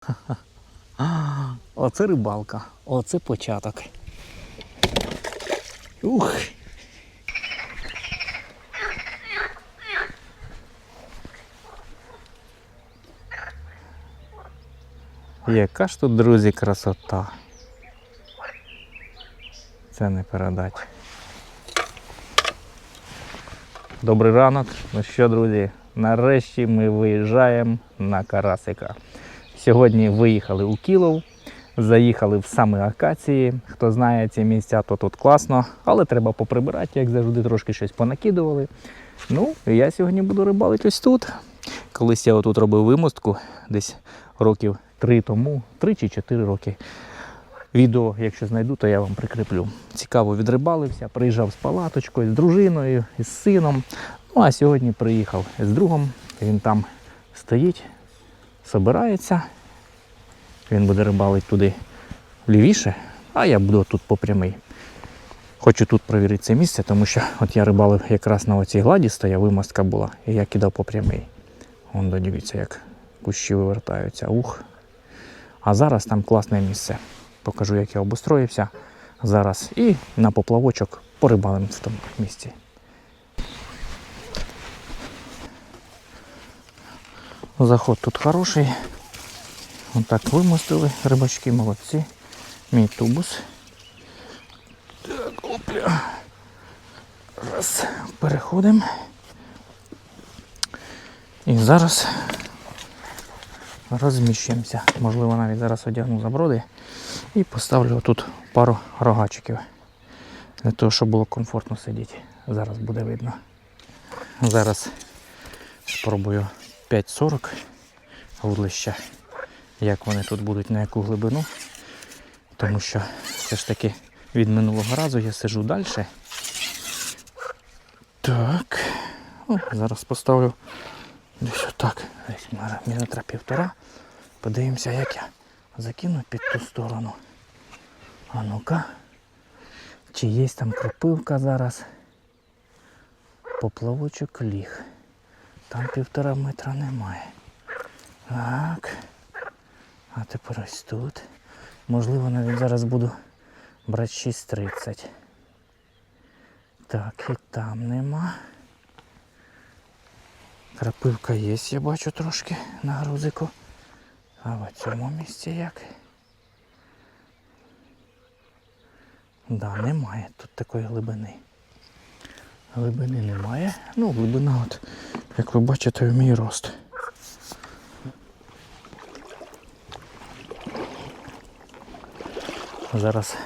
Оце рибалка, оце початок. Ух. Яка ж тут, друзі, красота. Це не передать. Добрий ранок. Ну що, друзі, нарешті ми виїжджаємо на Карасика. Сьогодні виїхали у Кілов, заїхали в саме акації. Хто знає ці місця, то тут класно, але треба поприбирати, як завжди, трошки щось понакидували. Ну, я сьогодні буду рибалити ось тут. Колись я отут робив вимостку десь років три тому, три чи чотири роки. Відео, якщо знайду, то я вам прикріплю. Цікаво відрибалився, приїжджав з палаточкою, з дружиною, із сином. Ну а сьогодні приїхав з другом. Він там стоїть, собирається. Він буде рибалити туди лівіше, а я буду тут по прямий. Хочу тут перевірити це місце, тому що от я рибалив якраз на оцій гладі стояв, вимостка була, і я кидав по прямий. Вон дивіться, як кущі вивертаються. Ух. А зараз там класне місце. Покажу, як я обустроївся зараз. І на поплавочок порибалим в тому місці. Заход тут хороший. Отак вимостили рибачки, молодці. Мій тубус. Так, опля. Раз, переходимо. І зараз розміщуємося. Можливо, навіть зараз одягну заброди і поставлю тут пару рогачиків. Для того, щоб було комфортно сидіти. Зараз буде видно. Зараз спробую 5.40 вудлища, як вони тут будуть, на яку глибину. Тому що все ж таки від минулого разу я сижу далі. Так. О, зараз поставлю десь отак. Мара- півтора. Подивимося, як я закину під ту сторону. А ну-ка. Чи є там кропивка зараз? Поплавочок ліг. Там півтора метра немає. Так. А тепер ось тут. Можливо, навіть зараз буду брати 6.30. Так, і там нема. Крапивка є, я бачу трошки на грузику. А в цьому місці як? Да, немає тут такої глибини. Глибини немає. Ну, глибина, от, як ви бачите, в мій рост. Зараз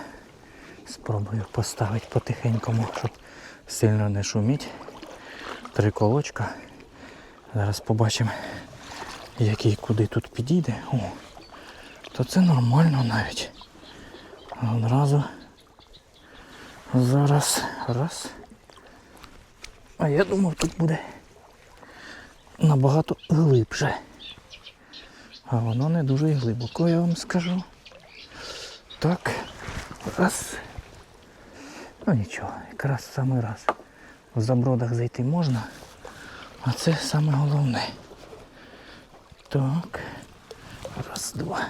спробую поставити потихенькому, щоб сильно не шуміть. Три колочка. Зараз побачимо, який куди тут підійде. О, то це нормально навіть. Одразу зараз раз. А я думав, тут буде набагато глибше. А воно не дуже і глибоко, я вам скажу. Так, раз. Ну нічого, якраз в самий раз. В забродах зайти можна, а це саме головне. Так. Раз, два.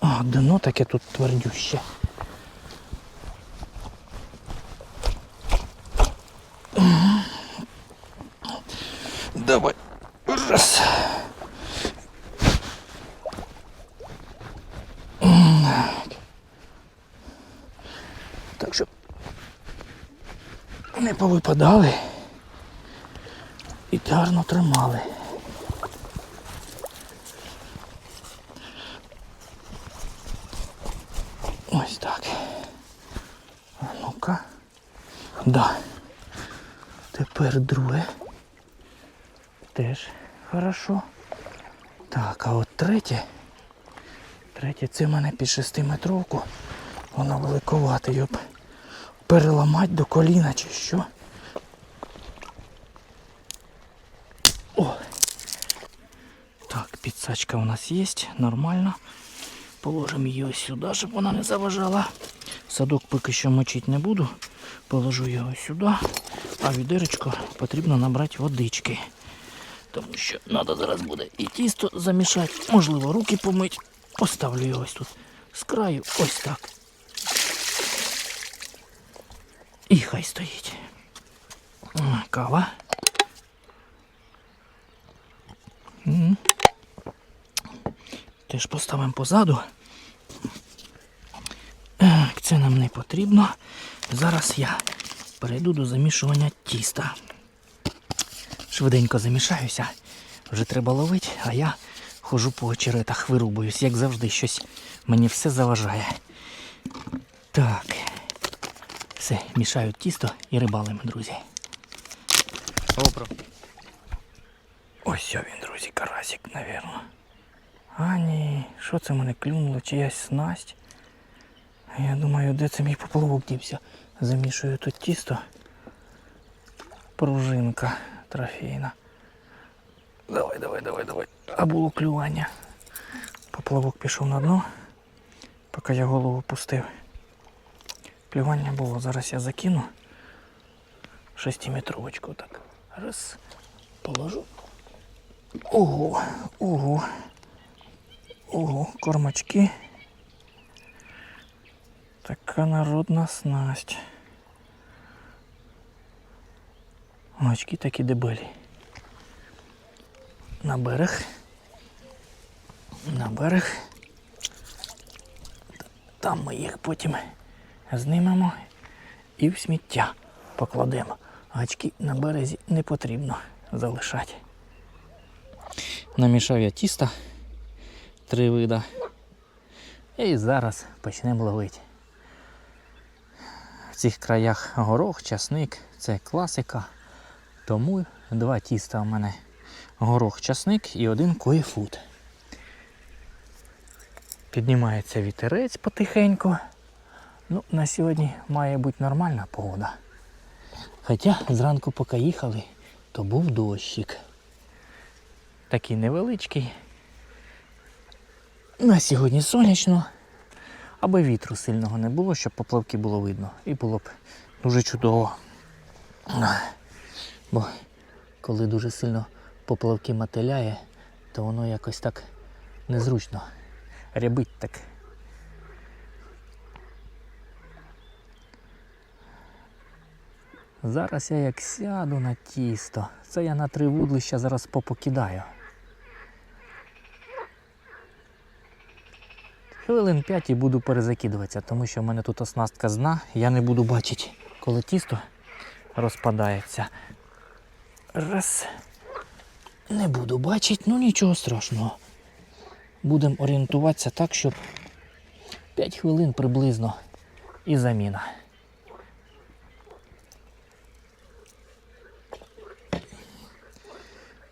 О, дно таке тут твердюще. Давай. Раз. Так щоб не повипадали і гарно тримали. Ось так. А ну-ка. Да. Тепер друге. Теж хорошо. Так, а от третє. Третє це в мене під шестиметровку. Воно великовате, його переламати до коліна чи що. О! Так, підсачка у нас є, нормально. Положимо її ось сюди, щоб вона не заважала. Садок поки що мочити не буду. Положу його сюди, а відеречко потрібно набрати водички. Тому що треба зараз буде і тісто замішати, можливо, руки помить. Поставлю його ось тут з краю, ось так. І хай стоїть. Кава. Теж поставимо позаду. Це нам не потрібно. Зараз я перейду до замішування тіста. Швиденько замішаюся. Вже треба ловити, а я хожу по очеретах, вирубуюсь, як завжди, щось мені все заважає. Так. Все, мішаю тісто і рибалимо, друзі. Добре. Ось він, друзі, карасик, напевно. А ні, що це мене клюнуло? Чиясь снасть? Я думаю, де це мій поплавок дівся? Замішую тут тісто. Пружинка трофейна. Давай, давай, давай, давай. А було клювання. Поплавок пішов на дно, поки я голову пустив. Клювання було. Зараз я закину шестиметровочку так. Раз. Положу. Ого, ого. Ого, кормачки. Така народна снасть. Очки такі дебелі. На берег. На берег. Там ми їх потім знімемо і в сміття покладемо. Гачки на березі не потрібно залишати. Намішав я тіста три вида. І зараз почнемо ловити. В цих краях горох, часник це класика. Тому два тіста у мене горох, часник і один коїфут. Піднімається вітерець потихеньку. Ну, на сьогодні має бути нормальна погода. Хоча зранку поки їхали, то був дощик. Такий невеличкий. На сьогодні сонячно, аби вітру сильного не було, щоб поплавки було видно. І було б дуже чудово. Бо коли дуже сильно поплавки мотиляє, то воно якось так незручно. Рябить так. Зараз я як сяду на тісто. Це я на три вудлища зараз попокидаю. Хвилин 5 і буду перезакидуватися, тому що в мене тут оснастка з дна, я не буду бачити, коли тісто розпадається. Раз. Не буду бачити, ну нічого страшного. Будемо орієнтуватися так, щоб 5 хвилин приблизно і заміна.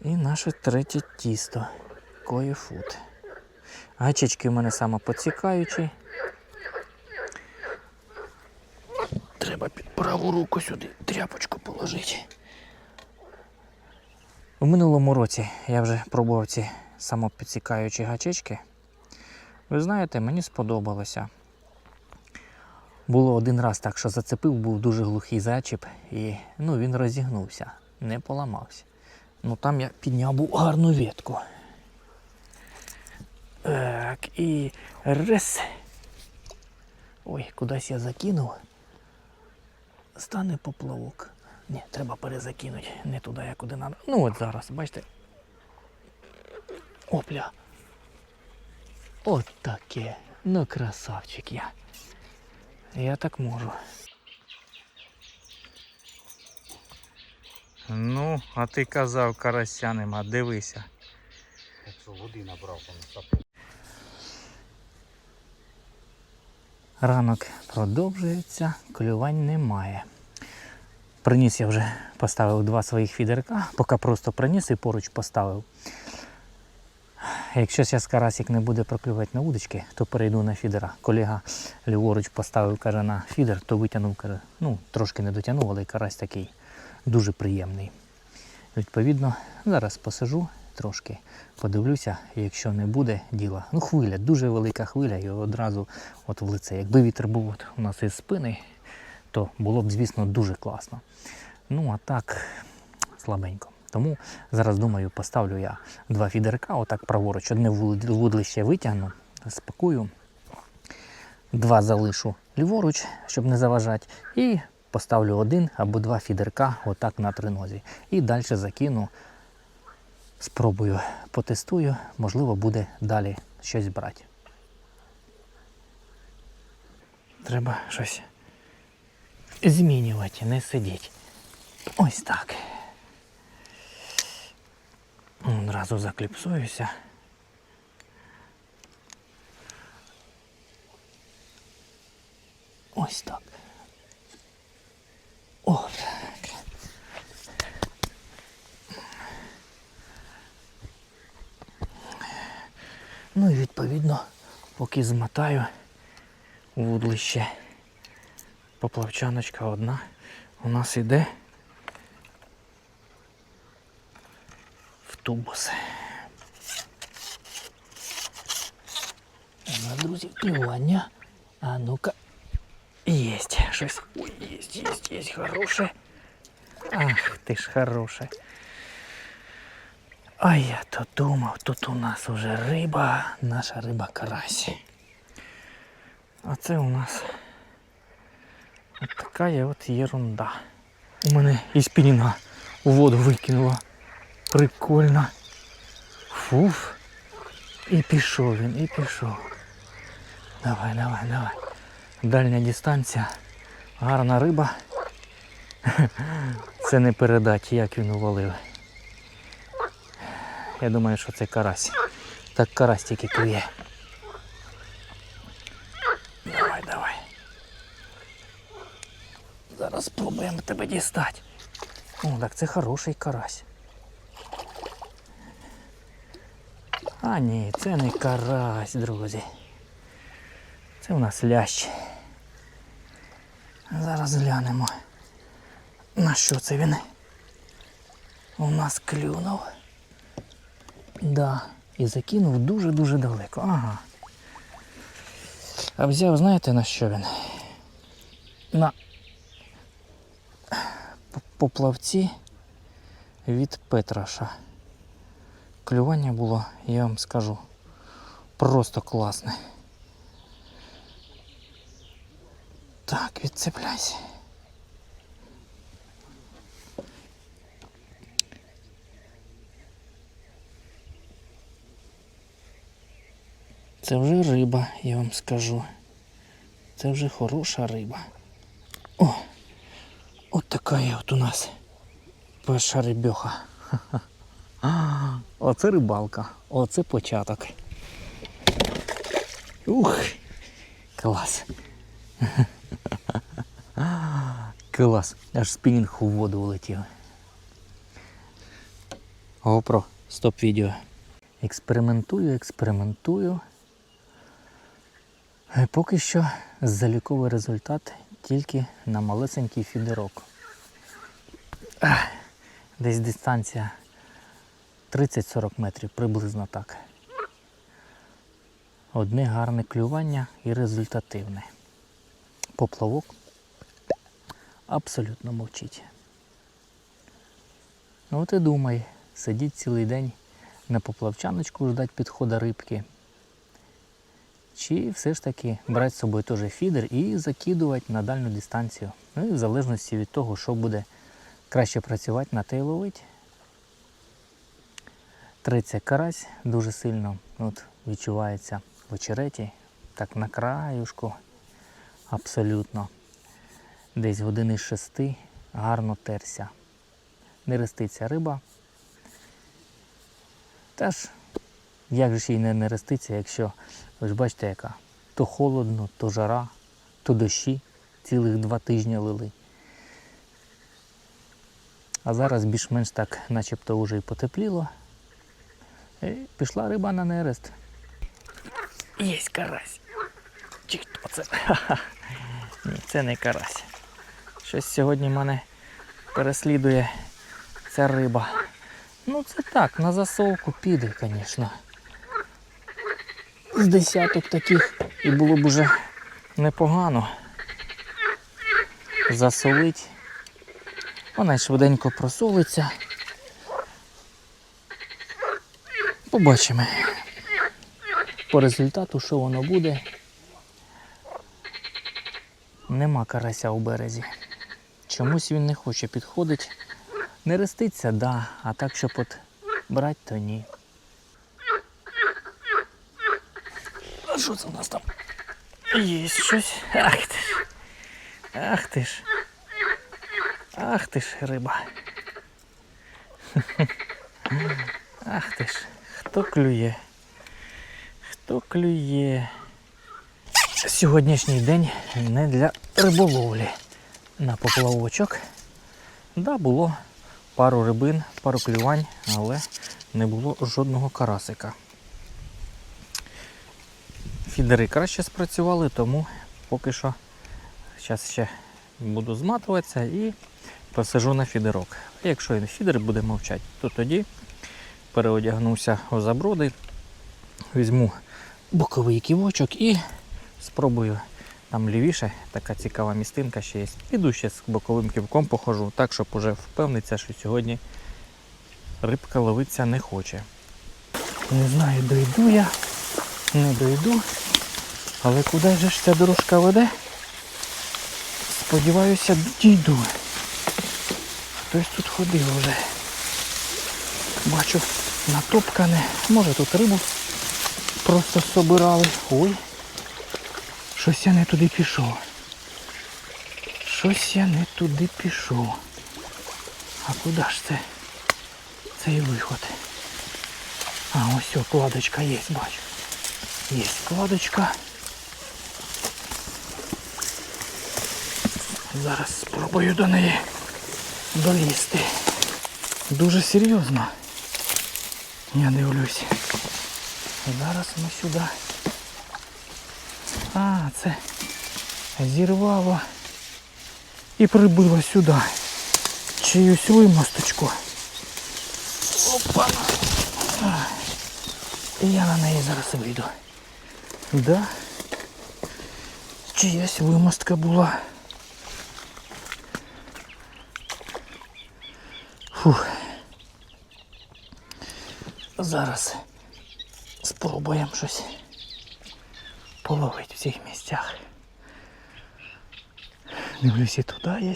І наше третє тісто. Коїфут. Гачечки в мене саме поцікаючі. Треба під праву руку сюди тряпочку положити. У минулому році я вже пробував ці самопідсікаючі гачечки. Ви знаєте, мені сподобалося. Було один раз так, що зацепив, був дуже глухий зачіп, і ну, він розігнувся, не поламався. Ну там я підняв був гарну ветку. Так, і раз. Ой, кудись я закинув. Стане поплавок. Ні, треба перезакинути. Не туди, як куди треба. Ну от зараз, бачите. Опля. От таке. Ну, красавчик я. Я так можу. Ну, а ти казав, карася нема, дивися. Якщо води набрав, там сапу. Ранок продовжується, клювань немає. Приніс я вже поставив два своїх фідерка, поки просто приніс і поруч поставив. Якщо зараз карасик не буде проклювати на удочки, то перейду на фідера. Колега ліворуч поставив каже, на фідер, то витягнув, каже, ну трошки не дотягнув, але карась такий дуже приємний. Відповідно, зараз посижу трошки, подивлюся, якщо не буде діла. Ну, хвиля, дуже велика хвиля, і одразу от в лице. Якби вітер був от у нас із спини, то було б, звісно, дуже класно. Ну, а так, слабенько. Тому зараз думаю, поставлю я два фідерка, отак праворуч, одне вуд- вудлище витягну, спакую, два залишу ліворуч, щоб не заважати, і поставлю один або два фідерка отак на тринозі. І далі закину, спробую, потестую, можливо, буде далі щось брати. Треба щось змінювати, не сидіти. Ось так. Одразу закліпсуюся. Ось так. О, так. Ну і відповідно, поки змотаю вудлище. Поплавчаночка одна у нас іде в тубус. Ну, друзі, клювання. А ну-ка. Єсть щось. Ой, єсть, єсть, єсть, хороше. Ах, ти ж хороше. А я то думав, тут у нас уже риба, наша риба карась. А це у нас от така є от єрунда. У мене і спінінга у воду викинула. Прикольно. Фуф. І пішов він, і пішов. Давай, давай, давай. Дальня дистанція. Гарна риба. Це не передати, як він увалив. Я думаю, що це карась. Так карась тільки клює. Давай, давай. Зараз спробуємо тебе дістати. О, так це хороший карась. А ні, це не карась, друзі. Це у нас лящ. Зараз глянемо. На що це він? У нас клюнув. Да. І закинув дуже-дуже далеко. Ага. А взяв, знаєте на що він? На поплавці від Петраша. Клювання було, я вам скажу, просто класне. Так, відцепляйся. Це вже риба, я вам скажу. Це вже хороша риба. О! От така є от у нас перша рибьоха. Оце рибалка, оце початок. Ух! Клас. Клас. Аж спінінг у воду влетів. GoPro, стоп відео. Експериментую, експериментую. Е, Поки що заліковий результат тільки на малесенький фідерок. Десь дистанція 30-40 метрів, приблизно так. Одне гарне клювання і результативне. Поплавок абсолютно мовчить. Ну от і думай, сидіть цілий день на поплавчаночку ждать підходу рибки. Чи все ж таки брати з собою теж фідер і закидувати на дальню дистанцію. Ну і в залежності від того, що буде краще працювати на те й ловить. Треться карась дуже сильно от, відчувається в очереті, так на краюшку абсолютно. Десь години з шести гарно терся. Не реститься риба. Та ж, як же ж їй не нереститься, якщо ви ж бачите, яка то холодно, то жара, то дощі цілих два тижні лили. А зараз більш-менш так начебто вже і потепліло. І пішла риба на нерест. Єсть карась. Чи хто це? Ха-ха. Ні, це не карась. Щось сьогодні мене переслідує ця риба. Ну це так, на засолку піде, звісно. З десяток таких і було б уже непогано. Засолить. Вона швиденько просолиться. Побачимо. По результату, що воно буде. Нема карася у березі. Чомусь він не хоче підходить. Не реститься, да, а так, щоб от брати, то ні. А що це у нас там? Є щось. Ах ти ж. Ах ти ж. Ах ти ж риба. Ах ти ж. Хто клює? Хто клює? Сьогоднішній день не для риболовлі. На поплавочок. Да, було пару рибин, пару клювань, але не було жодного карасика. Фідери краще спрацювали, тому поки що зараз ще буду зматуватися і посажу на фідерок. А якщо і фідер буде мовчати, то тоді переодягнуся у заброди, візьму боковий ківочок і спробую. Там лівіше така цікава містинка ще є. Піду ще з боковим ківком похожу, так, щоб уже впевнитися, що сьогодні рибка ловитися не хоче. Не знаю, дойду я, не дойду. Але куди же ж ця дорожка веде? Сподіваюся, дійду. Хтось тут ходив вже. Бачу натопкане. Може тут рибу просто собирали. Ой. Щось я не туди пішов. Щось я не туди пішов. А куди ж це? Цей виход? А, ось о, кладочка є, бачу. Є кладочка. Зараз спробую до неї долізти. Дуже серйозно. Я дивлюсь. Зараз ми сюди. А, це зірвало і прибило сюди. Чиюсь вимосточку. Опа. І я на неї зараз вийду. Да. Чиясь вимостка була. Фух. Зараз спробуємо щось половити в цих місцях. Дивлюсь, і туди є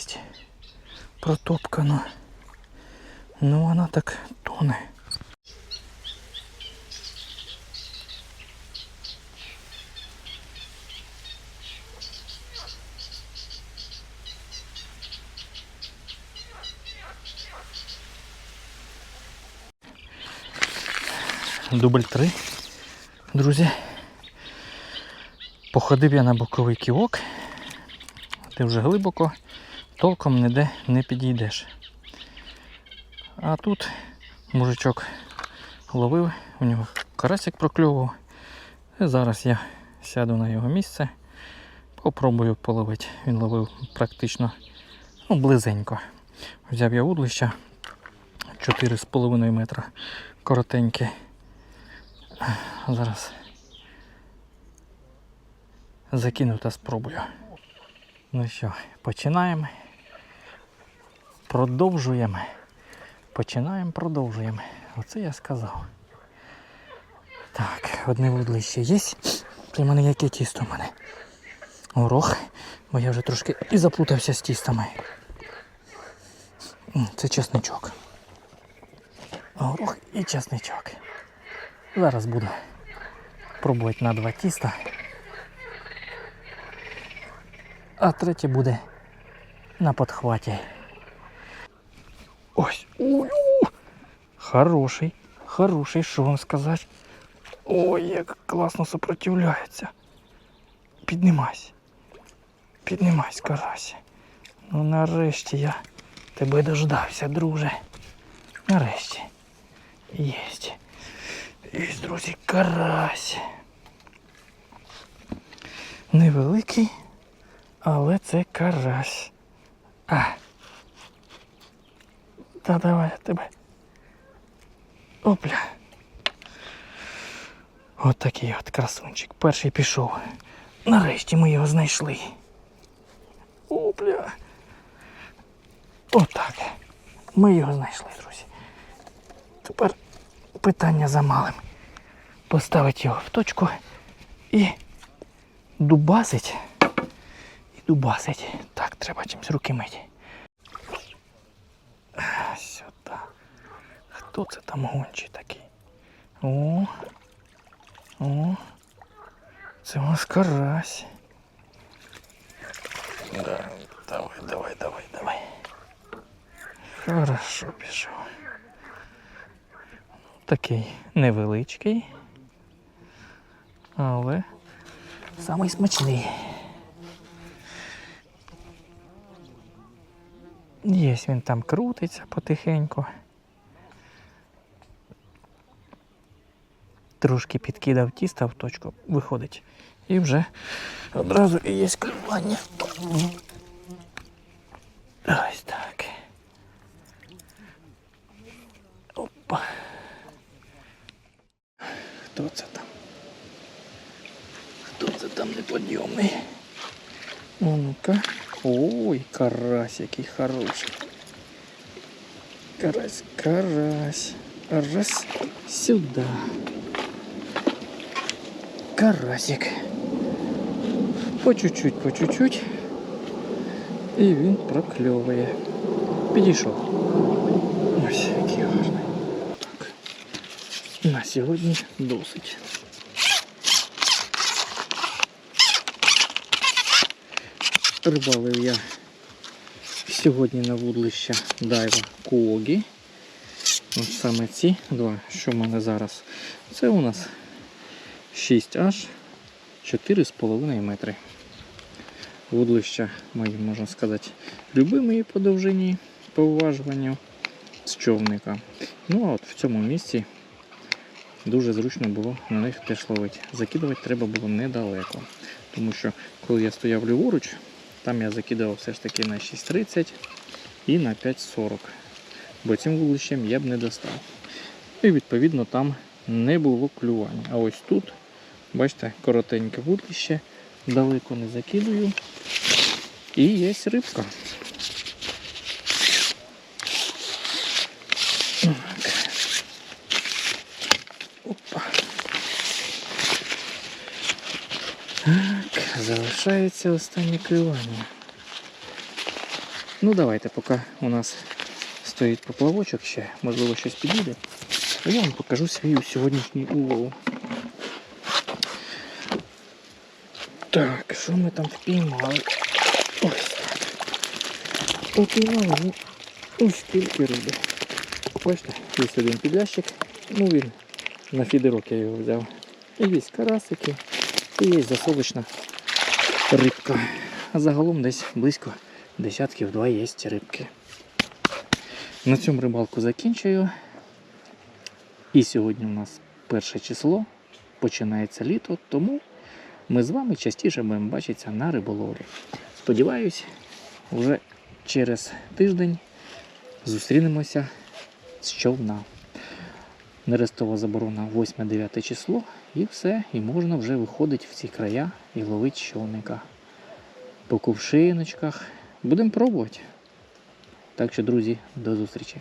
протопкано. Ну вона так тоне. Дубль 3. Друзі. Походив я на боковий ківок, ти вже глибоко, толком ніде не підійдеш. А тут мужичок ловив, у нього карасик прокльовував. І зараз я сяду на його місце, попробую половити. Він ловив практично ну, близенько. Взяв я удлища 4,5 метра коротеньке. Зараз закину та спробую. Ну що, починаємо. Продовжуємо. Починаємо, продовжуємо. Оце я сказав. Так, одне вудлище є. При мене яке тісто в мене? Горох, бо я вже трошки і заплутався з тістами. Це чесничок. Горох і чесничок. Зараз буду пробувати на два тіста. А третє буде на подхваті. Ось. Ой, хороший, хороший, що вам сказати. Ой, як класно сопротивляється. Піднімайся. Піднімайся, карась. Ну нарешті я тебе дождався, друже. Нарешті. Єсть. Єсть, друзі, карась. Невеликий, але це карась. А. Та давай тебе. Опля. От такий от красунчик. Перший пішов. Нарешті ми його знайшли. Опля. Отак. Ми його знайшли, друзі. Тепер питання за малим. поставити його в точку і дубасить. І дубасить. Так, треба чимось руки мити. Сюди. Хто це там гончий такий? О. О. Це у нас карась. Да, давай, давай, давай, давай. Хорошо пішов. Такий невеличкий. Але самий смачний. Єсь він там крутиться потихеньку. Трошки підкидав тіста в точку, виходить. І вже одразу і є клювання. Ось так. Хто це там? Хто це там неподйомний? Ну, ну-ка. Ой, карась який хороший. Карась, карась. Раз сюда. Карасик. По чуть-чуть, по чуть-чуть. І він прокльовує. Підійшов. Ось Сьогодні досить. Рибалив я сьогодні на вудлище Дайва Куогі. От саме ці два, що в мене зараз. Це у нас 6H 4,5 метри. Вудлища мої, можна сказати, любимі по довжині, по уважуванню з човника. Ну а от в цьому місці дуже зручно було на них теж ловити. Закидувати треба було недалеко. Тому що коли я стояв ліворуч, там я закидував все ж таки на 6.30 і на 5.40. Бо цим вудлищем я б не достав. І відповідно там не було клювання. А ось тут, бачите, коротеньке вудлище, далеко не закидую. І є рибка. залишається останнє клювання. Ну давайте, поки у нас стоїть поплавочок ще, можливо щось підійде. А я вам покажу свій сьогоднішній улов. Так, що ми там впіймали? Ось так. Попіймали ну, ось скільки риби. Бачите, є один підлящик. Ну він на фідерок я його взяв. І є карасики, і є засолочна рибка. А загалом десь близько десятків два є рибки. На цьому рибалку закінчую. І сьогодні у нас перше число, починається літо, тому ми з вами частіше будемо бачитися на риболовлі. Сподіваюсь, вже через тиждень зустрінемося з човна. Нерестова заборона 8-9 число, і все, і можна вже виходити в ці края і ловить човника. По кувшиночках. Будемо пробувати. Так що, друзі, до зустрічі.